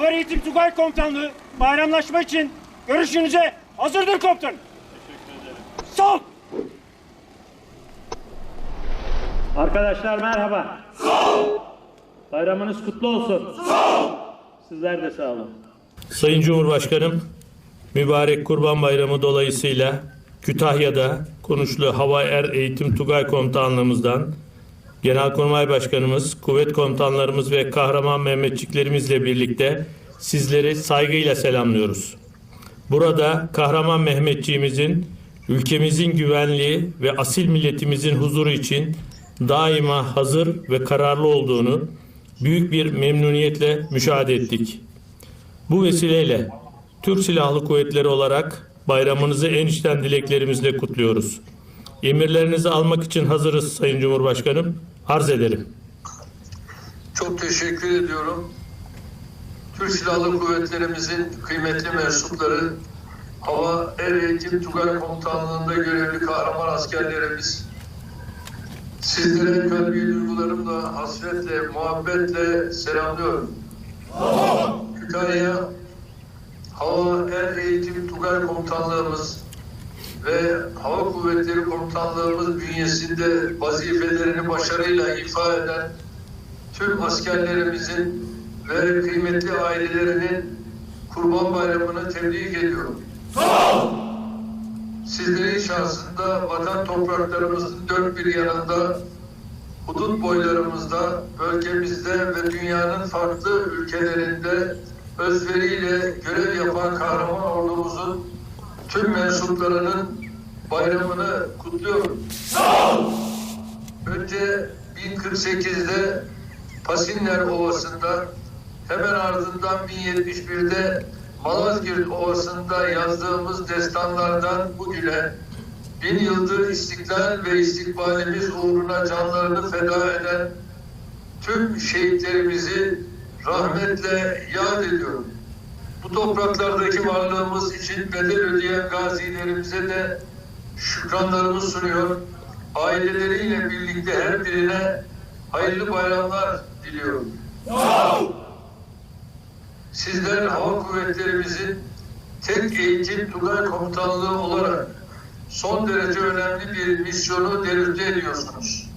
Haber Eğitim Tugay Komutanlığı bayramlaşma için görüşünüze hazırdır komutanım. Sağ ol. Arkadaşlar merhaba. Bayramınız kutlu olsun. Sizler de sağ olun. Sayın Cumhurbaşkanım, mübarek Kurban Bayramı dolayısıyla Kütahya'da Konuşlu Hava Er Eğitim Tugay Komutanlığımızdan Genelkurmay Başkanımız, kuvvet komutanlarımız ve kahraman Mehmetçiklerimizle birlikte sizleri saygıyla selamlıyoruz. Burada kahraman Mehmetçiğimizin ülkemizin güvenliği ve asil milletimizin huzuru için daima hazır ve kararlı olduğunu büyük bir memnuniyetle müşahede ettik. Bu vesileyle Türk Silahlı Kuvvetleri olarak bayramınızı en içten dileklerimizle kutluyoruz. Emirlerinizi almak için hazırız Sayın Cumhurbaşkanım. Arz ederim. Çok teşekkür ediyorum. Türk Silahlı Kuvvetlerimizin kıymetli mensupları, Hava Er Eğitim Tugay Komutanlığı'nda görevli kahraman askerlerimiz, sizlere kalbi duygularımla, hasretle, muhabbetle selamlıyorum. Kütahya Hava Er Eğitim Tugay Komutanlığımız ve Hava Kuvvetleri Komutanlığımız bünyesinde vazifelerini başarıyla ifa eden tüm askerlerimizin ve kıymetli ailelerinin Kurban Bayramı'nı tebrik ediyorum. Sizlerin şahsında vatan topraklarımızın dört bir yanında, hudut boylarımızda, bölgemizde ve dünyanın farklı ülkelerinde özveriyle görev yapan kahraman ordumuzun tüm mensuplarının bayramını kutluyorum. Önce 1048'de Pasinler Ovası'nda hemen ardından 1071'de Malazgirt Ovası'nda yazdığımız destanlardan bugüne bin yıldır istiklal ve istikbalimiz uğruna canlarını feda eden tüm şehitlerimizi rahmetle yad ediyorum. Bu topraklardaki varlığımız için bedel ödeyen gazilerimize de şükranlarımı sunuyor. Aileleriyle birlikte her birine hayırlı bayramlar diliyorum. Sizler hava kuvvetlerimizin tek eğitim tugay komutanlığı olarak son derece önemli bir misyonu devrede ediyorsunuz.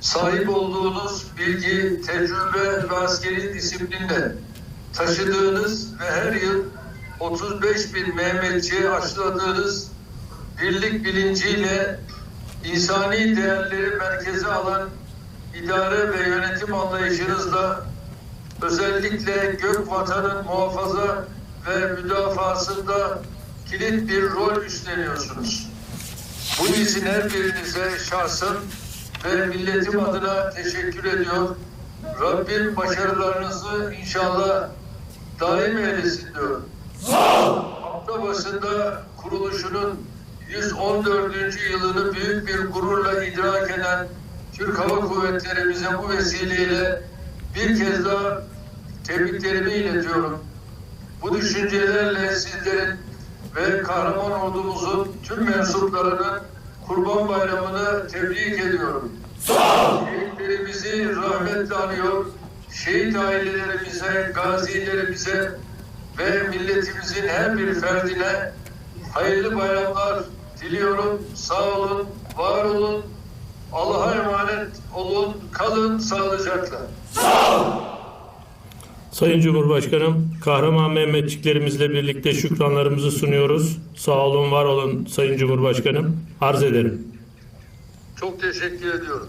Sahip olduğunuz bilgi, tecrübe ve askeri disiplinle taşıdığınız ve her yıl 35 bin Mehmetçiye aşıladığınız birlik bilinciyle insani değerleri merkeze alan idare ve yönetim anlayışınızla özellikle gök vatanın muhafaza ve müdafasında kilit bir rol üstleniyorsunuz. Bu için her birinize şahsım ve milletim adına teşekkür ediyor. Rabbim başarılarınızı inşallah daim eylesin diyorum. Hafta başında kuruluşunun 114. yılını büyük bir gururla idrak eden Türk Hava Kuvvetlerimize bu vesileyle bir kez daha tebriklerimi iletiyorum. Bu düşüncelerle sizlerin ve kahraman ordumuzun tüm mensuplarının Kurban Bayramı'nı tebrik ediyorum. Şehitlerimizi rahmetle anıyor, şehit ailelerimize, gazilerimize ve milletimizin her bir ferdine hayırlı bayramlar diliyorum. Sağ olun, var olun, Allah'a emanet olun, kalın sağlıcakla. Sayın Cumhurbaşkanım, kahraman Mehmetçiklerimizle birlikte şükranlarımızı sunuyoruz. Sağ olun, var olun Sayın Cumhurbaşkanım. Arz ederim. Çok teşekkür ediyorum.